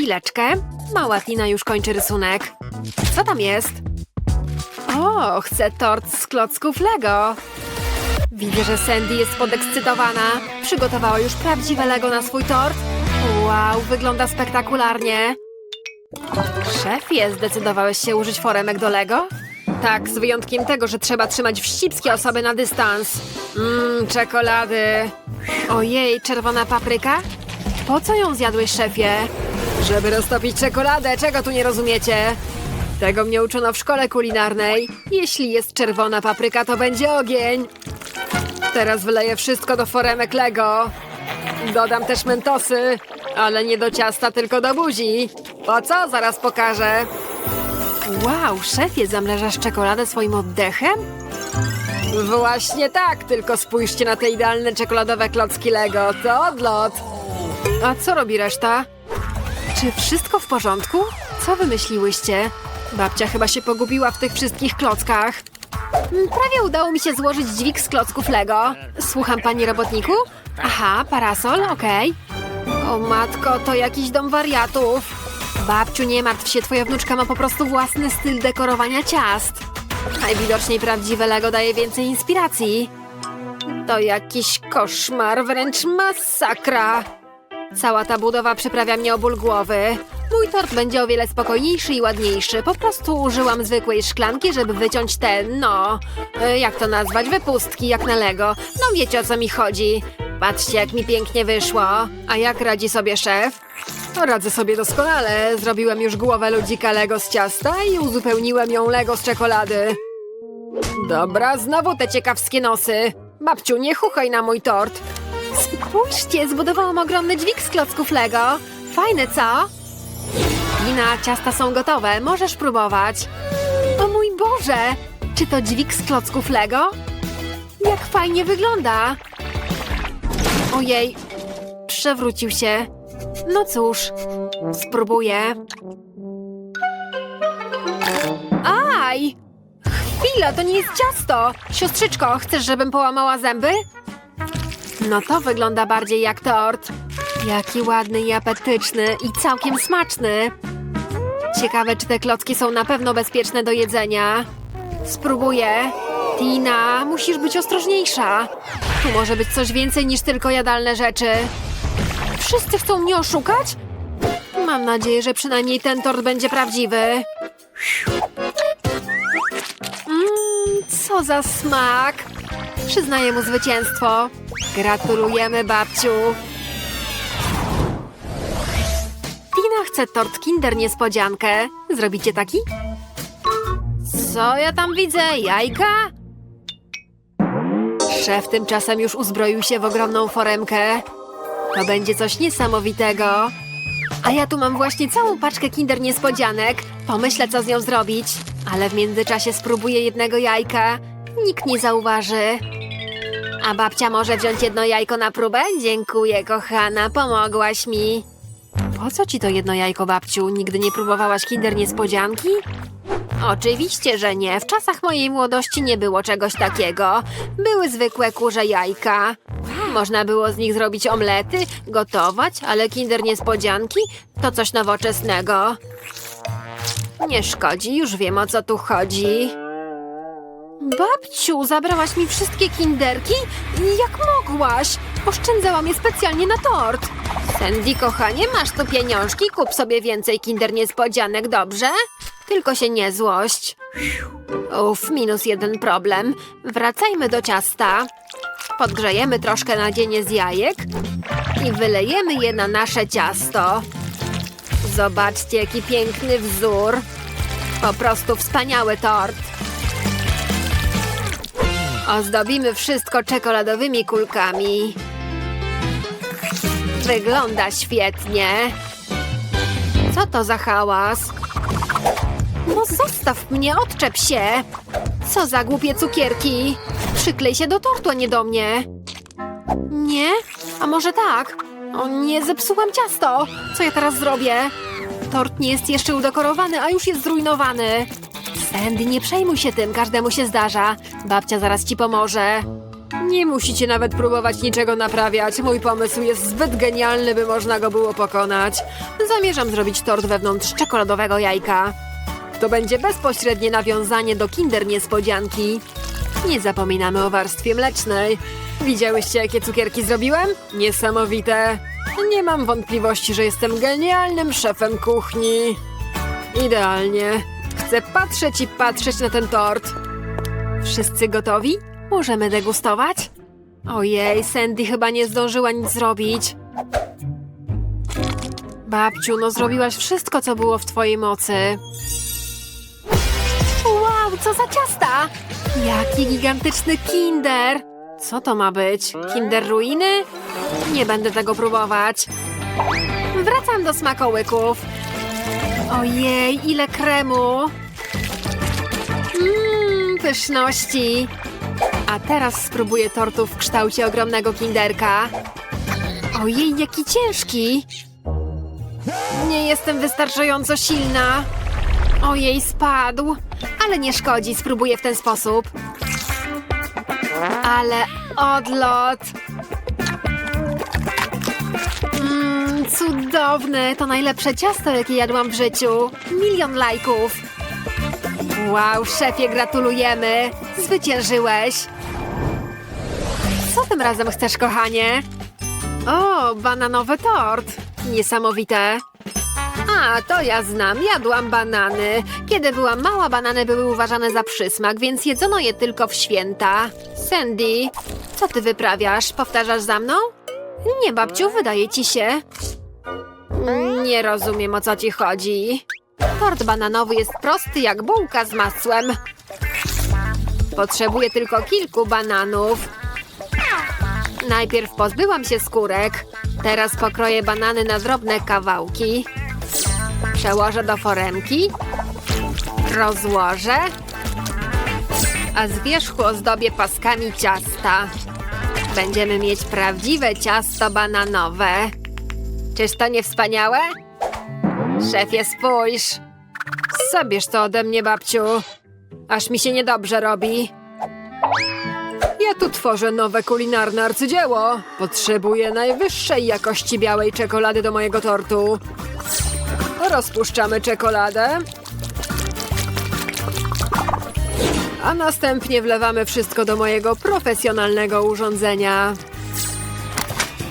Chwileczkę. Mała Tina już kończy rysunek. Co tam jest? O, chcę tort z klocków Lego. Widzę, że Sandy jest podekscytowana. Przygotowała już prawdziwe Lego na swój tort. Wow, wygląda spektakularnie. Szefie, zdecydowałeś się użyć foremek do Lego? Tak, z wyjątkiem tego, że trzeba trzymać wścibskie osoby na dystans. Mmm, czekolady. Ojej, czerwona papryka? Po co ją zjadłeś, szefie? Żeby roztopić czekoladę, czego tu nie rozumiecie? Tego mnie uczono w szkole kulinarnej. Jeśli jest czerwona papryka, to będzie ogień. Teraz wyleję wszystko do foremek Lego. Dodam też mentosy, ale nie do ciasta, tylko do buzi. Po co? Zaraz pokażę. Wow, szefie, zamrażasz czekoladę swoim oddechem? Właśnie tak, tylko spójrzcie na te idealne czekoladowe klocki Lego. To odlot. A co robi reszta? Czy wszystko w porządku? Co wymyśliłyście? Babcia chyba się pogubiła w tych wszystkich klockach. Mm, Prawie udało mi się złożyć dźwig z klocków Lego. Słucham, pani robotniku? Aha, parasol, okej. O matko, to jakiś dom wariatów. Babciu, nie martw się, twoja wnuczka ma po prostu własny styl dekorowania ciast. Najwidoczniej prawdziwe Lego daje więcej inspiracji. To jakiś koszmar, wręcz masakra. Cała ta budowa przyprawia mnie o ból głowy. Mój tort będzie o wiele spokojniejszy i ładniejszy. Po prostu użyłam zwykłej szklanki, żeby wyciąć te, no, e, jak to nazwać, wypustki, jak na Lego. No wiecie o co mi chodzi. Patrzcie, jak mi pięknie wyszło. A jak radzi sobie szef? Radzę sobie doskonale. Zrobiłem już głowę ludzika Lego z ciasta i uzupełniłem ją Lego z czekolady. Dobra, znowu te ciekawskie nosy. Babciu, nie chuchaj na mój tort. Spójrzcie, zbudowałam ogromny dźwig z klocków Lego. Fajne, co? Lina, ciasta są gotowe, możesz próbować. O mój Boże! Czy to dźwig z klocków Lego? Jak fajnie wygląda! Ojej, przewrócił się. No cóż, spróbuję. Aj! Chwila, to nie jest ciasto! Siostrzyczko, chcesz, żebym połamała zęby? No to wygląda bardziej jak tort. Jaki ładny i apetyczny i całkiem smaczny. Ciekawe, czy te klocki są na pewno bezpieczne do jedzenia. Spróbuję. Tina, musisz być ostrożniejsza. Tu może być coś więcej niż tylko jadalne rzeczy. Wszyscy chcą mnie oszukać? Mam nadzieję, że przynajmniej ten tort będzie prawdziwy. Mmm, co za smak! Przyznaję mu zwycięstwo. Gratulujemy, babciu. Tina chce tort Kinder niespodziankę. Zrobicie taki? Co ja tam widzę? Jajka? Szef tymczasem już uzbroił się w ogromną foremkę. To będzie coś niesamowitego. A ja tu mam właśnie całą paczkę Kinder niespodzianek. Pomyślę, co z nią zrobić. Ale w międzyczasie spróbuję jednego jajka. Nikt nie zauważy. A babcia może wziąć jedno jajko na próbę? Dziękuję, kochana, pomogłaś mi. Po co ci to jedno jajko, babciu? Nigdy nie próbowałaś kinder niespodzianki? Oczywiście, że nie. W czasach mojej młodości nie było czegoś takiego. Były zwykłe kurze jajka. Można było z nich zrobić omlety, gotować, ale kinder niespodzianki to coś nowoczesnego. Nie szkodzi, już wiem o co tu chodzi. Babciu, zabrałaś mi wszystkie kinderki? Jak mogłaś? Oszczędzałam je specjalnie na tort. Sandy, kochanie, masz tu pieniążki, kup sobie więcej kinder niespodzianek, dobrze? Tylko się nie złość. Uff, minus jeden problem. Wracajmy do ciasta. Podgrzejemy troszkę nadzienie z jajek i wylejemy je na nasze ciasto. Zobaczcie, jaki piękny wzór. Po prostu wspaniały tort. Ozdobimy wszystko czekoladowymi kulkami. Wygląda świetnie. Co to za hałas? No zostaw mnie, odczep się. Co za głupie cukierki. Przyklej się do tortu, a nie do mnie. Nie? A może tak? O nie, zepsułam ciasto. Co ja teraz zrobię? Tort nie jest jeszcze udekorowany, a już jest zrujnowany. Sandy, nie przejmuj się tym, każdemu się zdarza. Babcia zaraz ci pomoże. Nie musicie nawet próbować niczego naprawiać. Mój pomysł jest zbyt genialny, by można go było pokonać. Zamierzam zrobić tort wewnątrz czekoladowego jajka. To będzie bezpośrednie nawiązanie do Kinder Niespodzianki. Nie zapominamy o warstwie mlecznej. Widziałyście, jakie cukierki zrobiłem? Niesamowite. Nie mam wątpliwości, że jestem genialnym szefem kuchni. Idealnie. Chcę patrzeć i patrzeć na ten tort. Wszyscy gotowi? Możemy degustować? Ojej, Sandy chyba nie zdążyła nic zrobić. Babciu, no zrobiłaś wszystko, co było w twojej mocy. Wow, co za ciasta! Jaki gigantyczny kinder! Co to ma być? Kinder ruiny? Nie będę tego próbować. Wracam do smakołyków. Ojej, ile kremu! Mmm, pyszności! A teraz spróbuję tortu w kształcie ogromnego kinderka. Ojej, jaki ciężki! Nie jestem wystarczająco silna. Ojej, spadł. Ale nie szkodzi, spróbuję w ten sposób. Ale odlot! Cudowne! To najlepsze ciasto, jakie jadłam w życiu. Milion lajków. Wow, szefie, gratulujemy! Zwyciężyłeś! Co tym razem chcesz, kochanie? O, bananowy tort! Niesamowite! A, to ja znam, jadłam banany. Kiedy byłam mała, banany były uważane za przysmak, więc jedzono je tylko w święta. Sandy, co ty wyprawiasz? Powtarzasz za mną? Nie, babciu, wydaje ci się. Nie rozumiem, o co ci chodzi. Tort bananowy jest prosty jak bułka z masłem. Potrzebuję tylko kilku bananów. Najpierw pozbyłam się skórek. Teraz pokroję banany na drobne kawałki. Przełożę do foremki. Rozłożę. A z wierzchu ozdobię paskami ciasta. Będziemy mieć prawdziwe ciasto bananowe. Czyż to nie wspaniałe? Szefie, spójrz. Zabierz to ode mnie, babciu. Aż mi się niedobrze robi. Ja tu tworzę nowe kulinarne arcydzieło. Potrzebuję najwyższej jakości białej czekolady do mojego tortu. Rozpuszczamy czekoladę. A następnie wlewamy wszystko do mojego profesjonalnego urządzenia.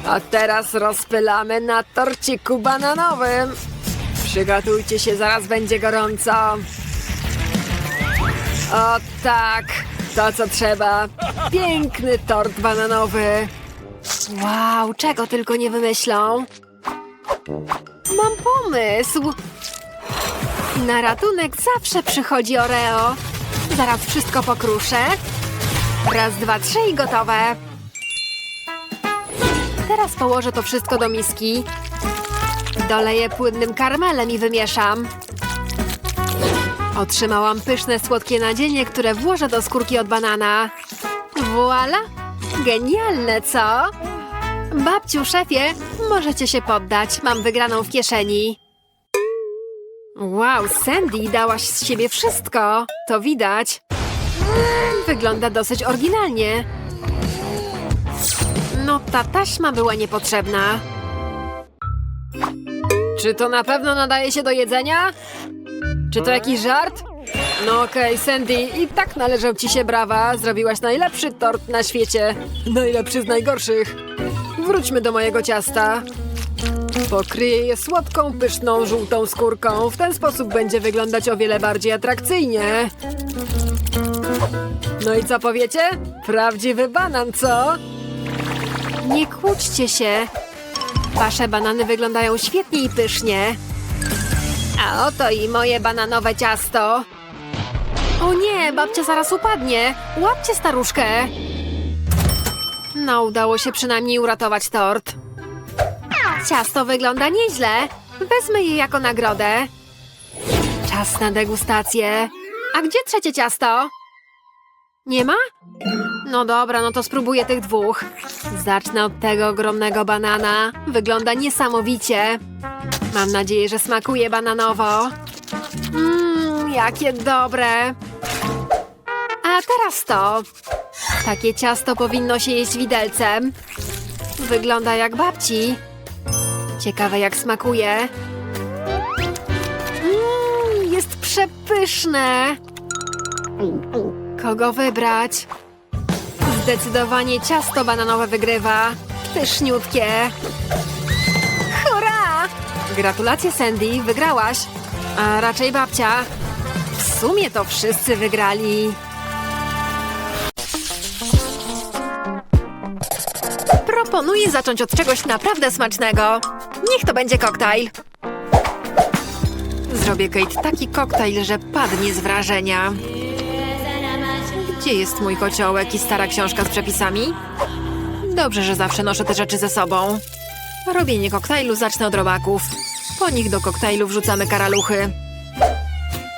A teraz rozpylamy na torciku bananowym. Przygotujcie się, zaraz będzie gorąco. O tak, to co trzeba. Piękny tort bananowy. Wow, czego tylko nie wymyślą. Mam pomysł. Na ratunek zawsze przychodzi Oreo. Zaraz wszystko pokruszę. Raz, dwa, trzy i gotowe. Teraz położę to wszystko do miski. Doleję płynnym karmelem i wymieszam. Otrzymałam pyszne, słodkie nadzienie, które włożę do skórki od banana. Voila! Genialne, co? Babciu, szefie, możecie się poddać. Mam wygraną w kieszeni. Wow, Sandy, dałaś z siebie wszystko. To widać. Wygląda dosyć oryginalnie. No, ta taśma była niepotrzebna. Czy to na pewno nadaje się do jedzenia? Czy to jakiś żart? No okej, Sandy, i tak należą ci się brawa. Zrobiłaś najlepszy tort na świecie. Najlepszy z najgorszych. Wróćmy do mojego ciasta. Pokryję je słodką, pyszną, żółtą skórką. W ten sposób będzie wyglądać o wiele bardziej atrakcyjnie. No i co powiecie? Prawdziwy banan, co? Nie kłóćcie się. Wasze banany wyglądają świetnie i pysznie. A oto i moje bananowe ciasto. O nie, babcia zaraz upadnie. Łapcie staruszkę. No, udało się przynajmniej uratować tort. Ciasto wygląda nieźle. Wezmę je jako nagrodę. Czas na degustację. A gdzie trzecie ciasto? Nie ma? No dobra, no to spróbuję tych dwóch. Zacznę od tego ogromnego banana. Wygląda niesamowicie. Mam nadzieję, że smakuje bananowo. Mmm, jakie dobre. A teraz to. Takie ciasto powinno się jeść widelcem. Wygląda jak babci. Ciekawe jak smakuje. Mm, jest przepyszne. Kogo wybrać? Zdecydowanie ciasto bananowe wygrywa. Pyszniutkie. Hurra! Gratulacje Sandy, wygrałaś. A raczej babcia. W sumie to wszyscy wygrali. Proponuję zacząć od czegoś naprawdę smacznego. Niech to będzie koktajl. Zrobię Kate taki koktajl, że padnie z wrażenia. Gdzie jest mój kociołek i stara książka z przepisami? Dobrze, że zawsze noszę te rzeczy ze sobą. Robienie koktajlu zacznę od robaków. Po nich do koktajlu wrzucamy karaluchy.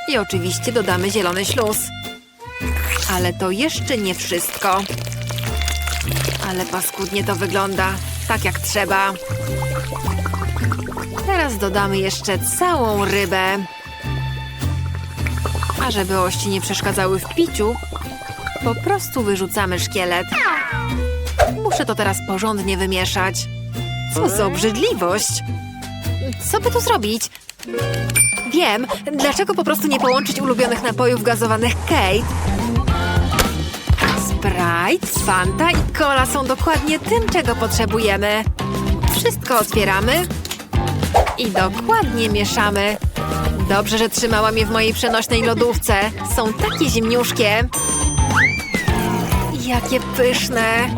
I oczywiście dodamy zielony śluz. Ale to jeszcze nie wszystko. Ale paskudnie to wygląda. Tak jak trzeba. Teraz dodamy jeszcze całą rybę. A żeby ości nie przeszkadzały w piciu, po prostu wyrzucamy szkielet. Muszę to teraz porządnie wymieszać. Co za obrzydliwość! Co by tu zrobić? Wiem, dlaczego po prostu nie połączyć ulubionych napojów gazowanych Kate? Sprite, Fanta i Cola są dokładnie tym, czego potrzebujemy. Wszystko otwieramy i dokładnie mieszamy. Dobrze, że trzymałam je w mojej przenośnej lodówce. Są takie zimniuszkie. Jakie pyszne.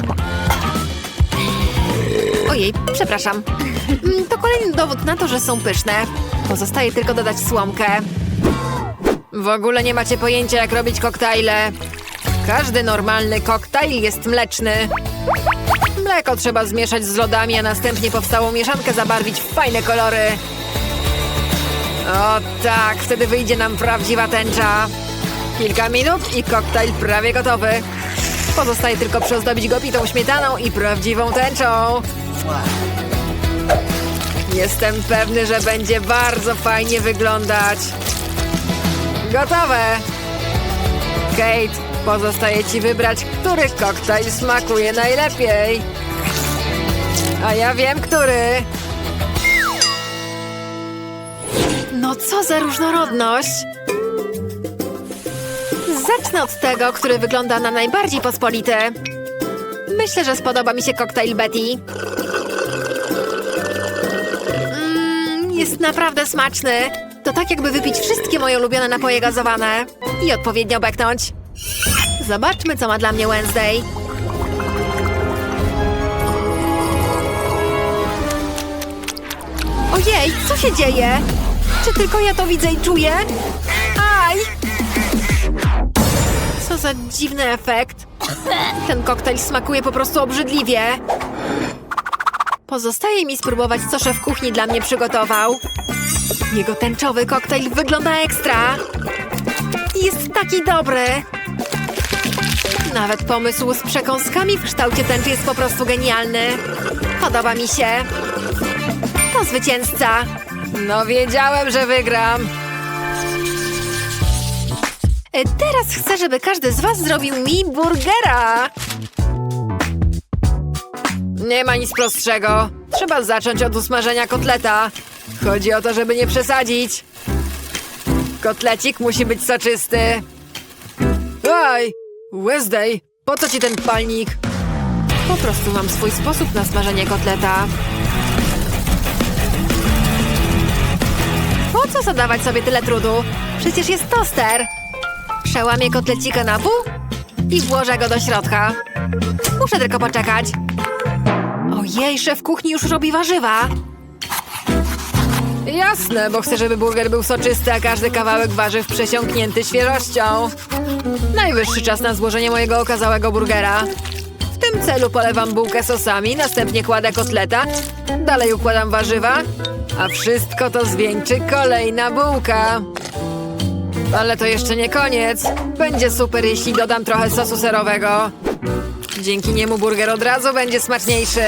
Ojej, przepraszam. Mm, To kolejny dowód na to, że są pyszne. Pozostaje tylko dodać słomkę. W ogóle nie macie pojęcia, jak robić koktajle. Każdy normalny koktajl jest mleczny. Mleko trzeba zmieszać z lodami, a następnie powstałą mieszankę zabarwić w fajne kolory. O tak, wtedy wyjdzie nam prawdziwa tęcza. Kilka minut i koktajl prawie gotowy. Pozostaje tylko przyozdobić go pitą śmietaną i prawdziwą tęczą. Jestem pewny, że będzie bardzo fajnie wyglądać. Gotowe! Kate, pozostaje ci wybrać, który koktajl smakuje najlepiej. A ja wiem, który. No co za różnorodność! Zacznę od tego, który wygląda na najbardziej pospolity. Myślę, że spodoba mi się koktajl Betty. Mm, jest naprawdę smaczny. To tak jakby wypić wszystkie moje ulubione napoje gazowane i odpowiednio beknąć. Zobaczmy, co ma dla mnie Wednesday. Ojej, co się dzieje? Czy tylko ja to widzę i czuję? Za dziwny efekt. Ten koktajl smakuje po prostu obrzydliwie. Pozostaje mi spróbować, co szef kuchni dla mnie przygotował. Jego tęczowy koktajl wygląda ekstra. Jest taki dobry. Nawet pomysł z przekąskami w kształcie tęczy jest po prostu genialny. Podoba mi się. To zwycięzca. No wiedziałem, że wygram. E, Teraz chcę, żeby każdy z was zrobił mi burgera. Nie ma nic prostszego. Trzeba zacząć od usmażenia kotleta. Chodzi o to, żeby nie przesadzić. Kotlecik musi być soczysty. Oj! Wednesday, po co ci ten palnik? Po prostu mam swój sposób na smażenie kotleta. Po co zadawać sobie tyle trudu? Przecież jest toster. Przełamię kotlecika na pół i włożę go do środka. Muszę tylko poczekać. Ojej, szef kuchni już robi warzywa. Jasne, bo chcę, żeby burger był soczysty, a każdy kawałek warzyw przesiąknięty świeżością. Najwyższy czas na złożenie mojego okazałego burgera. W tym celu polewam bułkę sosami, następnie kładę kotleta, dalej układam warzywa, a wszystko to zwieńczy kolejna bułka. Ale to jeszcze nie koniec. Będzie super, jeśli dodam trochę sosu serowego. Dzięki niemu burger od razu będzie smaczniejszy.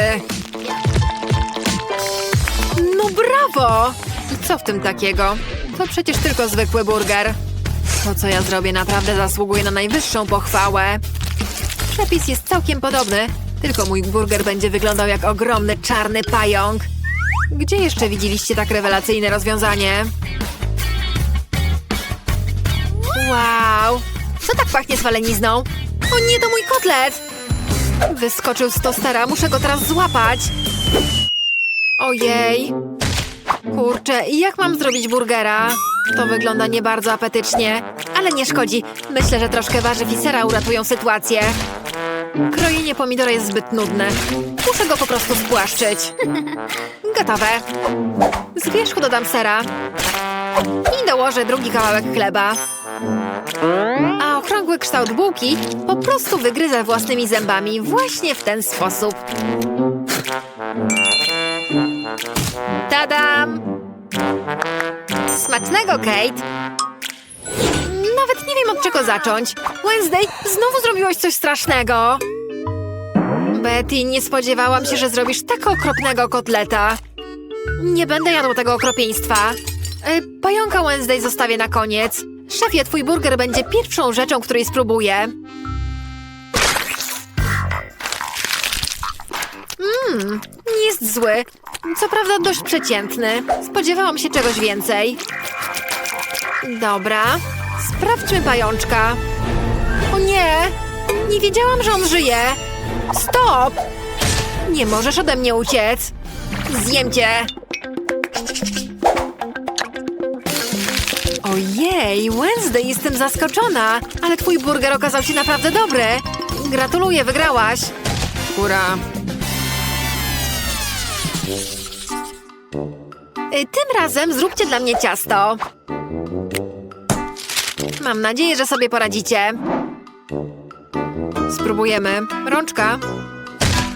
No brawo! I co w tym takiego? To przecież tylko zwykły burger. To, co ja zrobię, naprawdę zasługuje na najwyższą pochwałę. Przepis jest całkiem podobny, tylko mój burger będzie wyglądał jak ogromny czarny pająk. Gdzie jeszcze widzieliście tak rewelacyjne rozwiązanie? Wow! Co tak pachnie swalenizną? O nie, to mój kotlet! Wyskoczył z tostera, muszę go teraz złapać. Ojej. Kurczę, jak mam zrobić burgera? To wygląda nie bardzo apetycznie, ale nie szkodzi. Myślę, że troszkę warzyw i sera uratują sytuację. Krojenie pomidora jest zbyt nudne. Muszę go po prostu spłaszczyć. Gotowe. Z wierzchu dodam sera. I dołożę drugi kawałek chleba. A okrągły kształt bułki po prostu wygryzę własnymi zębami właśnie w ten sposób. Tadam! Smacznego, Kate! Nawet nie wiem od czego zacząć. Wednesday, znowu zrobiłeś coś strasznego. Betty, nie spodziewałam się, że zrobisz tak okropnego kotleta. Nie będę jadł tego okropieństwa. E, Pająka Wednesday zostawię na koniec. Szefie, twój burger będzie pierwszą rzeczą, której spróbuję. Mmm, nie jest zły. Co prawda dość przeciętny. Spodziewałam się czegoś więcej. Dobra, sprawdźmy pajączka. O nie! Nie wiedziałam, że on żyje. Stop! Nie możesz ode mnie uciec. Zjem cię. Ojej, Wednesday, jestem zaskoczona. Ale twój burger okazał się naprawdę dobry. Gratuluję, wygrałaś. Hurra. Y, Tym razem zróbcie dla mnie ciasto. Mam nadzieję, że sobie poradzicie. Spróbujemy. Rączka.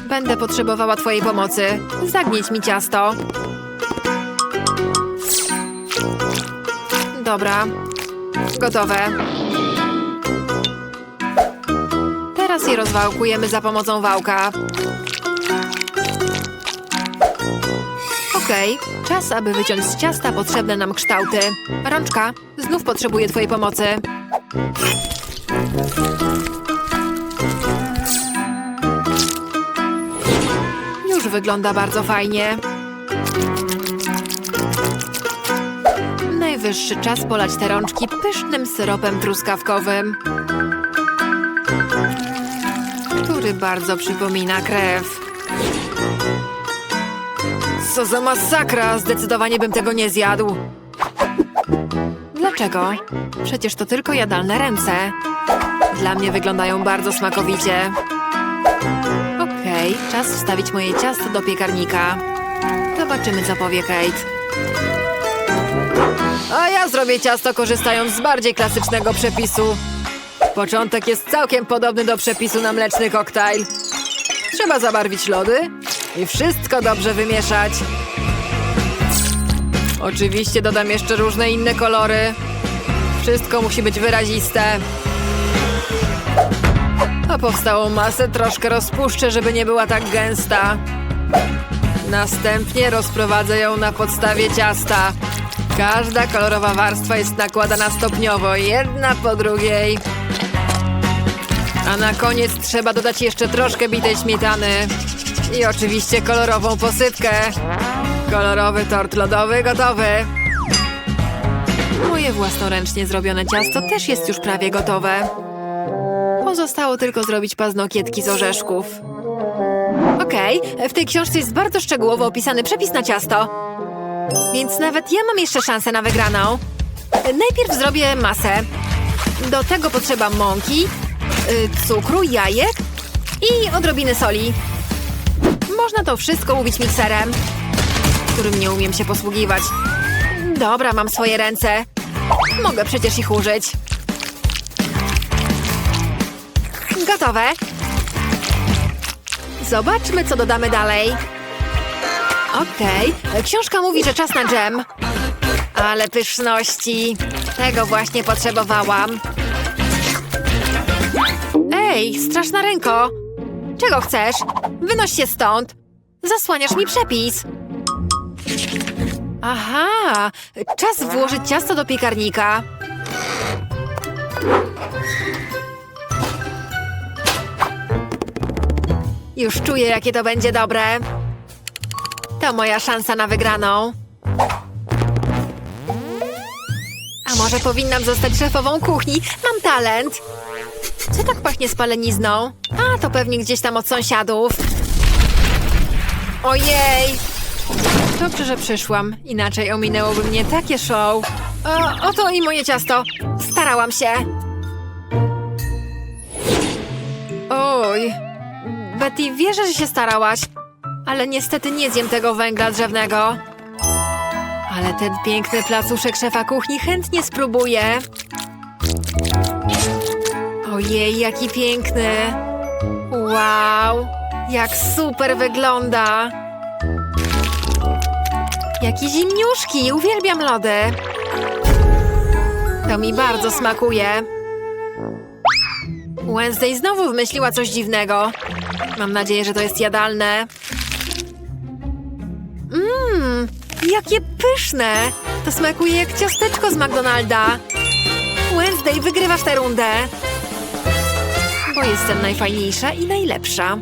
Będę potrzebowała twojej pomocy. Zagnieć mi ciasto. Dobra. Gotowe. Teraz je rozwałkujemy za pomocą wałka. Okej, czas, aby wyciąć z ciasta potrzebne nam kształty. Rączka, znów potrzebuję twojej pomocy. Już wygląda bardzo fajnie. Najwyższy czas polać te rączki pysznym syropem truskawkowym, który bardzo przypomina krew. Co za masakra! Zdecydowanie bym tego nie zjadł. Dlaczego? Przecież to tylko jadalne ręce. Dla mnie wyglądają bardzo smakowicie. Okej, czas wstawić moje ciasto do piekarnika. Zobaczymy, co powie Kate. Zrobię ciasto korzystając z bardziej klasycznego przepisu. Początek jest całkiem podobny do przepisu na mleczny koktajl. Trzeba zabarwić lody i wszystko dobrze wymieszać. Oczywiście dodam jeszcze różne inne kolory. Wszystko musi być wyraziste. A powstałą masę troszkę rozpuszczę, żeby nie była tak gęsta. Następnie rozprowadzę ją na podstawie ciasta. Każda kolorowa warstwa jest nakładana stopniowo, jedna po drugiej. A na koniec trzeba dodać jeszcze troszkę bitej śmietany. I oczywiście kolorową posypkę. Kolorowy tort lodowy gotowy. Moje własnoręcznie zrobione ciasto też jest już prawie gotowe. Pozostało tylko zrobić paznokietki z orzeszków. Okej, w tej książce jest bardzo szczegółowo opisany przepis na ciasto. Więc nawet ja mam jeszcze szansę na wygraną. Najpierw zrobię masę. Do tego potrzeba mąki, y, cukru, jajek i odrobiny soli. Można to wszystko ubić mikserem, którym nie umiem się posługiwać. Dobra, mam swoje ręce. Mogę przecież ich użyć. Gotowe. Zobaczmy, co dodamy dalej. Okej, książka mówi, że czas na dżem. Ale pyszności. Tego właśnie potrzebowałam. Ej, straszna ręko. Czego chcesz? Wynoś się stąd. Zasłaniasz mi przepis. Aha, czas włożyć ciasto do piekarnika. Już czuję, jakie to będzie dobre. To moja szansa na wygraną. A może powinnam zostać szefową kuchni? Mam talent. Co tak pachnie spalenizną? A, to pewnie gdzieś tam od sąsiadów. Ojej! Dobrze, że przyszłam. Inaczej ominęłoby mnie takie show. O, oto i moje ciasto. Starałam się. Oj. Betty, wierzę, że się starałaś. Ale niestety nie zjem tego węgla drzewnego. Ale ten piękny placuszek szefa kuchni chętnie spróbuję. Ojej, jaki piękny. Wow, jak super wygląda. Jakie zimniuszki, uwielbiam lody. To mi bardzo smakuje. Wednesday znowu wymyśliła coś dziwnego. Mam nadzieję, że to jest jadalne. Jakie pyszne! To smakuje jak ciasteczko z McDonalda. Wednesday, wygrywasz tę rundę. Bo jestem najfajniejsza i najlepsza.